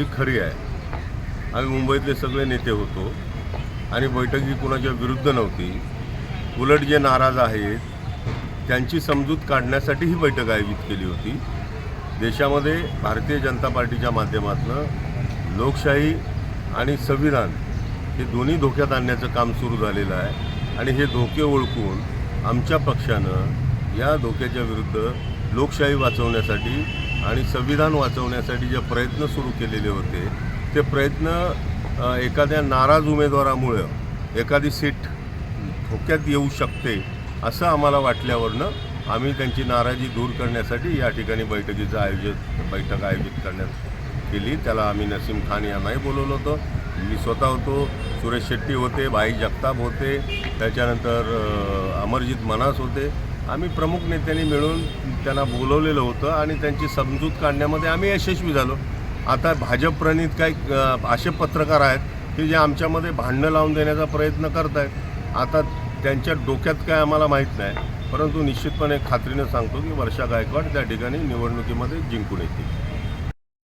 ही खरी आहे. आम्ही मुंबईतले सगळे नेते होतो. आणि बैठक ही कुणाच्या विरुद्ध नव्हती. उलट जे नाराज आहेत त्यांची समजूत काढण्यासाठी ही बैठक आयोजित केली होती. देशामध्ये भारतीय जनता पार्टीच्या माध्यमातून लोकशाही आणि संविधान हे दोन्ही धोक्यात आणण्याचं काम सुरू झालेलं आहे. आणि हे धोके ओळखून आमच्या पक्षानं या धोक्याच्या विरुद्ध लोकशाही वाचवण्यासाठी आणि संविधान वाचवण्यासाठी जे प्रयत्न सुरू केलेले होते ते प्रयत्न एखाद्या नाराज उमेदवारामुळं एखादी सीट धोक्यात येऊ शकते असं आम्हाला वाटल्यावरनं आम्ही त्यांची नाराजी दूर करण्यासाठी या ठिकाणी बैठकीचं आयोजित बैठक आयोजित करण्यात केली. त्याला आम्ही नसीम खान यांनाही बोलवलं होतं. मी स्वतः होतो सुरेश शेट्टी होते भाई जगताप होते. त्याच्यानंतर अमरजित मनास होते. आम्ही प्रमुख नेत्यांनी मिळून त्यांना बोलवलेलं होतं आणि त्यांची समजूत काढण्यामध्ये आम्ही यशस्वी झालो. आता भाजप प्रणित काही असे पत्रकार आहेत की जे आमच्यामध्ये भांडणं लावून देण्याचा प्रयत्न करत आहेत आता त्यांच्या डोक्यात काय आम्हाला माहीत नाही परंतु निश्चितपणे खात्रीनं सांगतो की वर्षा गायकवाड त्या ठिकाणी निवडणुकीमध्ये जिंकून येतील.